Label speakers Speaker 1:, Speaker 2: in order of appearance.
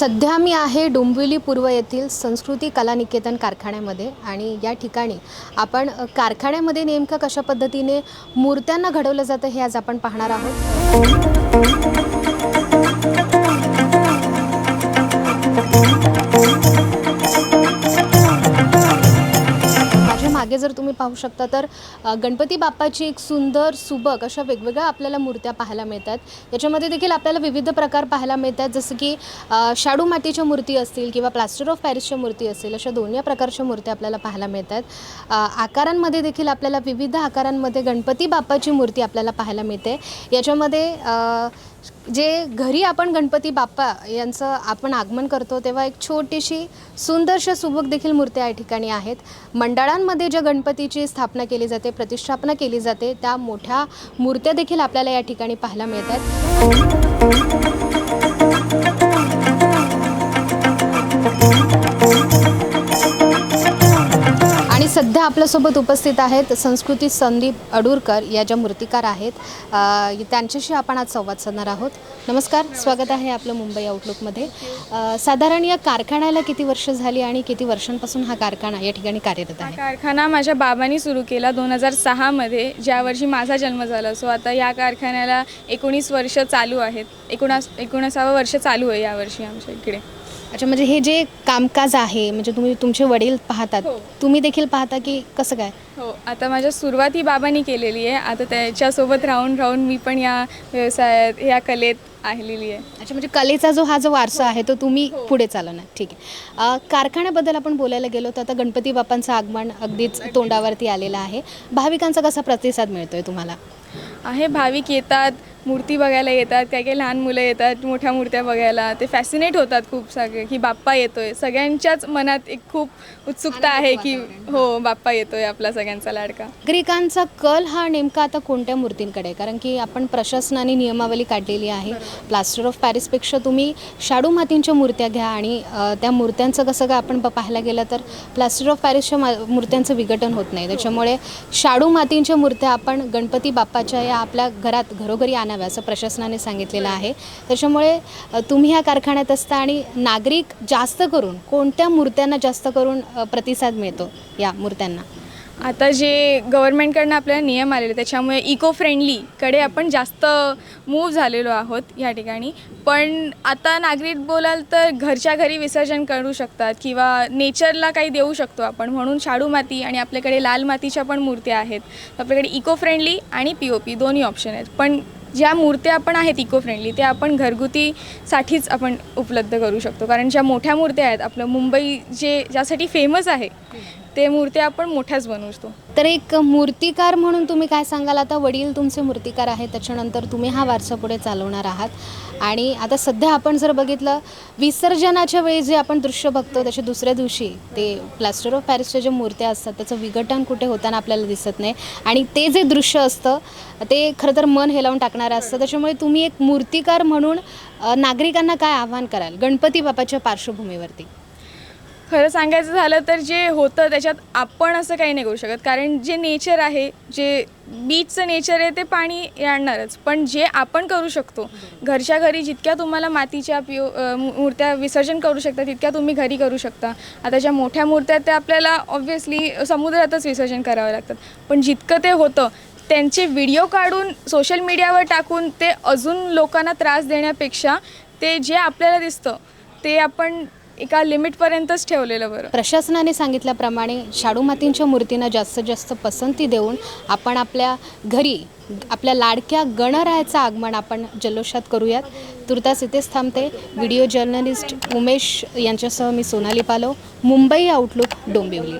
Speaker 1: सध्या मी आहे डोंबिवली पूर्व येथील संस्कृती कला निकेतन कारखान्यामध्ये आणि या ठिकाणी आपण कारखान्यामध्ये नेमकं कशा पद्धतीने मूर्त्यांना घडवलं जातं हे आज आपण पाहणार आहोत. मागे जर तुम्ही पाहू शकता तर गणपती बाप्पाची एक सुंदर सुबक अशा वेगवेगळ्या आपल्याला मूर्त्या पाहायला मिळतात. याच्यामध्ये देखील आपल्याला विविध प्रकार पाहायला मिळतात जसं की शाडू मातीच्या मूर्ती असतील किंवा प्लास्टर ऑफ पॅरिसच्या मूर्ती असतील अशा दोन्ही प्रकारच्या मूर्त्या आपल्याला पाहायला मिळतात. आकारांमध्ये देखील आपल्याला विविध आकारांमध्ये गणपती बाप्पाची मूर्ती आपल्याला पाहायला मिळते. याच्यामध्ये जे घरी आपण गणपती बाप्पा यांचं आपण आगमन करतो तेव्हा एक छोटीशी सुंदरशा सुबक देखील मूर्त्या या ठिकाणी आहेत. मंडळांमध्ये ज्या गणपतीची स्थापना केली जाते प्रतिष्ठापना केली जाते त्या मोठ्या मूर्त्या देखील आपल्याला या ठिकाणी पाहायला मिळतात सध्या आपल्यासोबत उपस्थित आहेत. संस्कृती संदीप अडूरकर या ज्या मूर्तिकार आहेत. त्यांच्याशी आपण आज संवाद साधणार आहोत. नमस्कार. स्वागत आहे आपलं मुंबई आउटलुकमध्ये साधारण या कारखान्याला किती वर्ष झाली आणि किती वर्षांपासून हा कारखाना या ठिकाणी कार्यरत आहे?
Speaker 2: कारखाना माझ्या बाबांनी सुरू केला दोन हजार सहामध्ये ज्या वर्षी माझा जन्म झाला. सो आता या कारखान्याला एकोणीस वर्ष चालू आहेत. एकोणास एकोणीसावं वर्ष चालू आहे यावर्षी आमच्या इकडे.
Speaker 1: अच्छा म्हणजे हे जे कामकाज आहे म्हणजे तुम्ही तुमचे वडील पाहतात
Speaker 2: हो.
Speaker 1: तुम्ही देखील पाहता की कसं काय?
Speaker 2: हो आता माझ्या सुरुवात ही बाबांनी केलेली आहे. आता त्याच्यासोबत राहून राहून मी पण या व्यवसायात या कलेत आलेली आहे.
Speaker 1: अच्छा म्हणजे कलेचा जो हा जो वारसा आहे तो तुम्ही पुढे चालवणार. ठीक आहे. अ, कारखान्याबद्दल आपण बोलायला गेलो तर आता गणपती बाप्पांचं आगमन अगदीच तोंडावरती आलेलं आहे. भाविकांचा कसा प्रतिसाद मिळतोय तुम्हाला?
Speaker 2: आहे भाविक येतात. मूर्ती बघायला येतात काही काही लहान मुलं येतात मोठ्या मूर्त्या बघायला. ते फॅसिनेट होतात खूप सगळे की बाप्पा येतोय. सगळ्यांच्याच मनात एक खूप उत्सुकता आहे की हो बाप्पा येतोय आपला सगळ्यांचा लाडका.
Speaker 1: नागरिकांचा कल हा नेमका आता कोणत्या मूर्तींकडे? कारण की आपण प्रशासनाने नियमावली काढलेली आहे. प्लास्टर ऑफ पॅरिसपेक्षा तुम्ही शाडू मातींच्या मूर्त्या घ्या आणि त्या मूर्त्यांचं कसं काय आपण पाहायला गेलं तर प्लास्टर ऑफ पॅरिसच्या मा मूर्त्यांचं विघटन होत नाही. त्याच्यामुळे शाडू मातींच्या मूर्त्या आपण गणपती बाप्पाच्या या आपल्या घरात घरोघरी आणाव्या असं प्रशासनाने सांगितलेलं आहे. त्याच्यामुळे तुम्ही ह्या कारखान्यात असता आणि नागरिक जास्त करून कोणत्या मूर्त्यांना जास्त करून प्रतिसाद मिळतो या मूर्त्यांना?
Speaker 2: आता जे गव्हर्नमेंटकडनं आपल्याला नियम आलेले त्याच्यामुळे इको फ्रेंडलीकडे आपण जास्त मूव्ह झालेलो आहोत या ठिकाणी. पण आता नागरिक बोलाल तर घरच्या घरी विसर्जन करू शकतात किंवा नेचरला काही देऊ शकतो आपण. म्हणून शाडू माती आणि आपल्याकडे लाल मातीच्या पण मूर्त्या आहेत. आपल्याकडे इको फ्रेंडली आणि पी ओ पी दोन्ही ऑप्शन आहेत. पण ज्या मूर्त्या आपण आहेत इको फ्रेंडली त्या आपण घरगुतीसाठीच आपण उपलब्ध करू शकतो. कारण ज्या मोठ्या मूर्त्या आहेत आपलं मुंबई जे ज्यासाठी फेमस आहे ते मूर्त्या आपण मोठ्याच बनवतो.
Speaker 1: तर एक मूर्तिकार म्हणून तुम्ही काय सांगाल? आता वडील तुमचे मूर्तिकार आहेत त्याच्यानंतर तुम्ही हा वारसा पुढे चालवणार आहात. आणि आता सध्या आपण जर बघितलं विसर्जनाच्या वेळी जे आपण दृश्य बघतो त्याच्या दुसऱ्या दिवशी ते प्लास्टर ऑफ पॅरिसच्या ज्या मूर्त्या असतात त्याचं विघटन कुठे होताना आपल्याला दिसत नाही. आणि ते जे दृश्य असतं ते खरं तर मन हेलावून टाकणारं असतं. त्याच्यामुळे तुम्ही एक मूर्तिकार म्हणून नागरिकांना काय आव्हान कराल? गणपती बाप्पाच्या पार्श्वभूमीवरती.
Speaker 2: खरं सांगायचं झालं तर जे होतं त्याच्यात आपण असं काही नाही करू शकत. कारण जे नेचर आहे जे बीचचं नेचर आहे ते पाणी आणणारच. पण जे आपण करू शकतो घरच्या घरी जितक्या तुम्हाला मातीच्या पिओ मूर्त्या विसर्जन करू शकता तितक्या तुम्ही घरी करू शकता. आता ज्या मोठ्या मूर्त्या त्या आपल्याला ऑब्व्हियसली समुद्रातच विसर्जन करावं लागतात. पण जितकं ते होतं त्यांचे व्हिडिओ काढून सोशल मीडियावर टाकून ते अजून लोकांना त्रास देण्यापेक्षा ते जे आपल्याला दिसतं ते आपण एका लिमिटपर्यंतच ठेवलेलं बरं.
Speaker 1: प्रशासनाने सांगितल्याप्रमाणे शाडू मातींच्या मूर्तींना जास्तीत जास्त पसंती देऊन आपण आपल्या घरी आपल्या लाडक्या गणरायाचं आगमन आपण जल्लोषात करूयात. तुर्तास इथेच थांबते. व्हिडिओ जर्नलिस्ट उमेश यांच्यासह मी सोनाली पालो. मुंबई आउटलुक डोंबिवली.